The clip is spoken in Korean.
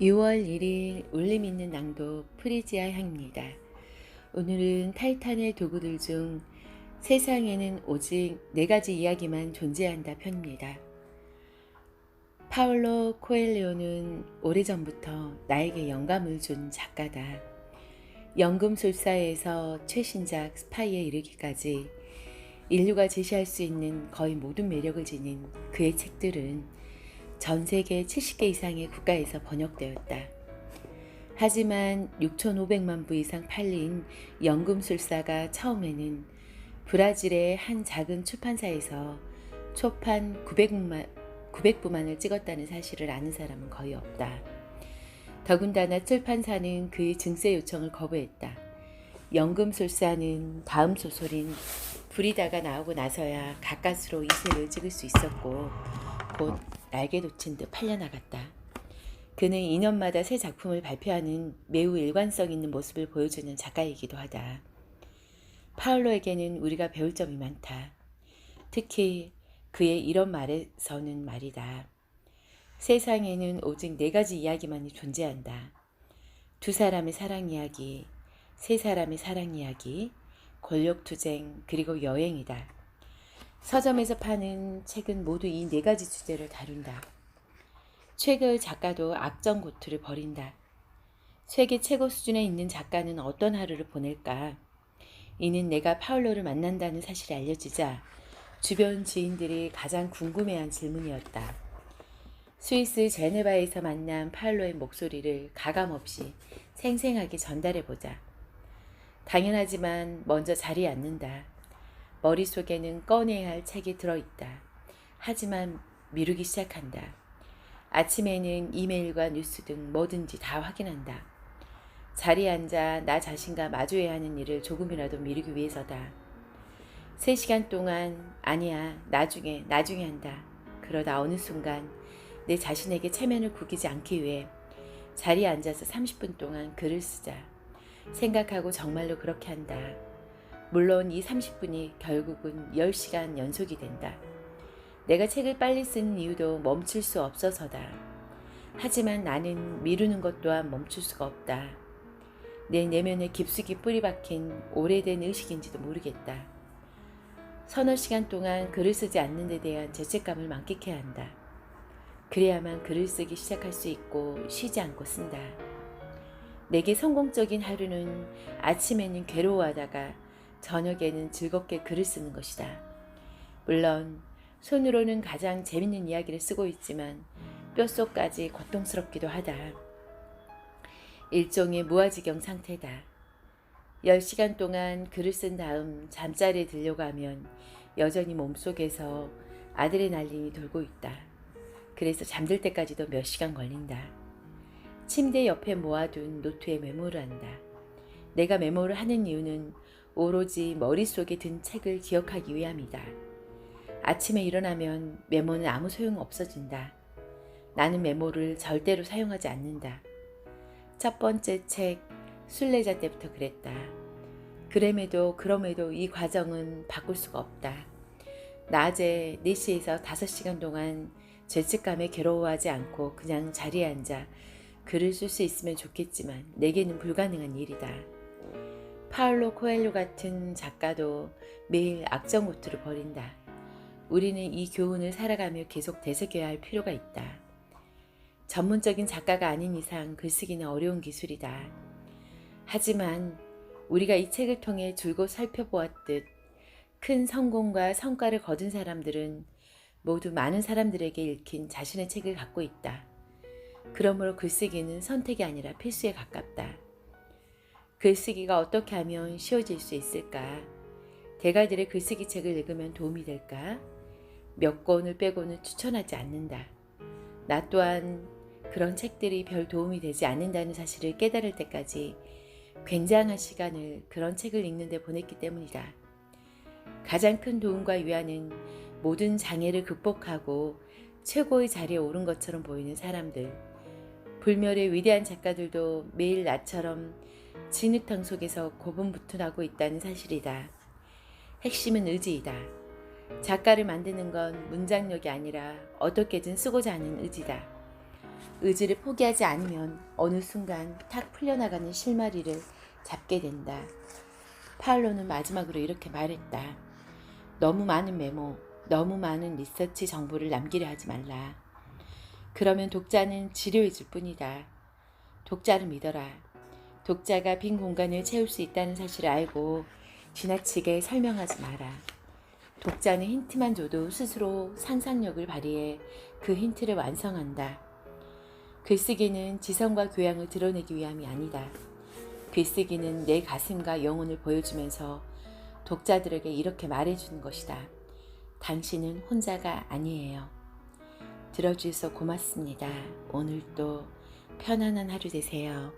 6월 1일 울림 있는 낭독 프리지아 향입니다. 오늘은 타이탄의 도구들 중 세상에는 오직 네 가지 이야기만 존재한다 편입니다. 파울로 코엘레오는 오래전부터 나에게 영감을 준 작가다. 연금술사에서 최신작 스파이에 이르기까지 인류가 제시할 수 있는 거의 모든 매력을 지닌 그의 책들은 전 세계 70개 이상의 국가에서 번역되었다. 하지만 6,500만 부 이상 팔린 연금술사가 처음에는 브라질의 한 작은 출판사에서 초판 900만, 900부만을 찍었다는 사실을 아는 사람은 거의 없다. 더군다나 출판사는 그의 증세 요청을 거부했다. 연금술사는 다음 소설인 브리다가 나오고 나서야 가까스로 이세를 찍을 수 있었고 곧 날개 돋친 듯 팔려나갔다. 그는 2년마다 새 작품을 발표하는 매우 일관성 있는 모습을 보여주는 작가이기도 하다. 파울로에게는 우리가 배울 점이 많다. 특히 그의 이런 말에서는 말이다. 세상에는 오직 네 가지 이야기만이 존재한다. 두 사람의 사랑 이야기, 세 사람의 사랑 이야기, 권력 투쟁, 그리고 여행이다. 서점에서 파는 책은 모두 이 네 가지 주제를 다룬다. 최고의 작가도 악정 고투를 벌인다. 세계 최고 수준에 있는 작가는 어떤 하루를 보낼까? 이는 내가 파울로를 만난다는 사실이 알려지자 주변 지인들이 가장 궁금해한 질문이었다. 스위스 제네바에서 만난 파울로의 목소리를 가감없이 생생하게 전달해보자. 당연하지만 먼저 자리에 앉는다. 머릿속에는 꺼내야 할 책이 들어있다. 하지만 미루기 시작한다. 아침에는 이메일과 뉴스 등 뭐든지 다 확인한다. 자리에 앉아 나 자신과 마주해야 하는 일을 조금이라도 미루기 위해서다. 세 시간 동안 아니야 나중에 나중에 한다. 그러다 어느 순간 내 자신에게 체면을 구기지 않기 위해 자리에 앉아서 30분 동안 글을 쓰자. 생각하고 정말로 그렇게 한다. 물론 이 30분이 결국은 10시간 연속이 된다. 내가 책을 빨리 쓰는 이유도 멈출 수 없어서다. 하지만 나는 미루는 것 또한 멈출 수가 없다. 내 내면에 깊숙이 뿌리 박힌 오래된 의식인지도 모르겠다. 서너 시간 동안 글을 쓰지 않는 데 대한 죄책감을 만끽해야 한다. 그래야만 글을 쓰기 시작할 수 있고 쉬지 않고 쓴다. 내게 성공적인 하루는 아침에는 괴로워하다가 저녁에는 즐겁게 글을 쓰는 것이다. 물론 손으로는 가장 재밌는 이야기를 쓰고 있지만 뼛속까지 고통스럽기도 하다. 일종의 무아지경 상태다. 10시간 동안 글을 쓴 다음 잠자리에 들려고 하면 여전히 몸속에서 아드레날린이 돌고 있다. 그래서 잠들 때까지도 몇 시간 걸린다. 침대 옆에 모아둔 노트에 메모를 한다. 내가 메모를 하는 이유는 오로지 머릿속에 든 책을 기억하기 위함이다. 아침에 일어나면 메모는 아무 소용 없어진다. 나는 메모를 절대로 사용하지 않는다. 첫 번째 책, 순례자 때부터 그랬다. 그럼에도, 그럼에도 이 과정은 바꿀 수가 없다. 낮에 4시에서 5시간 동안 죄책감에 괴로워하지 않고 그냥 자리에 앉아 글을 쓸 수 있으면 좋겠지만 내게는 불가능한 일이다. 파울로 코엘료 같은 작가도 매일 악정 고투를 벌인다. 우리는 이 교훈을 살아가며 계속 되새겨야 할 필요가 있다. 전문적인 작가가 아닌 이상 글쓰기는 어려운 기술이다. 하지만 우리가 이 책을 통해 줄곧 살펴보았듯 큰 성공과 성과를 거둔 사람들은 모두 많은 사람들에게 읽힌 자신의 책을 갖고 있다. 그러므로 글쓰기는 선택이 아니라 필수에 가깝다. 글쓰기가 어떻게 하면 쉬워질 수 있을까? 대가들의 글쓰기 책을 읽으면 도움이 될까? 몇 권을 빼고는 추천하지 않는다. 나 또한 그런 책들이 별 도움이 되지 않는다는 사실을 깨달을 때까지 굉장한 시간을 그런 책을 읽는데 보냈기 때문이다. 가장 큰 도움과 위안은 모든 장애를 극복하고 최고의 자리에 오른 것처럼 보이는 사람들. 불멸의 위대한 작가들도 매일 나처럼 진흙탕 속에서 고분부tun하고 있다는 사실이다. 핵심은 의지이다. 작가를 만드는 건 문장력이 아니라 어떻게든 쓰고자 하는 의지다. 의지를 포기하지 않으면 어느 순간 탁 풀려나가는 실마리를 잡게 된다. 파울로는 마지막으로 이렇게 말했다. 너무 많은 메모, 너무 많은 리서치 정보를 남기려 하지 말라. 그러면 독자는 지루해질 뿐이다. 독자를 믿어라. 독자가 빈 공간을 채울 수 있다는 사실을 알고 지나치게 설명하지 마라. 독자는 힌트만 줘도 스스로 상상력을 발휘해 그 힌트를 완성한다. 글쓰기는 지성과 교양을 드러내기 위함이 아니다. 글쓰기는 내 가슴과 영혼을 보여주면서 독자들에게 이렇게 말해주는 것이다. 당신은 혼자가 아니에요. 들어주셔서 고맙습니다. 오늘도 편안한 하루 되세요.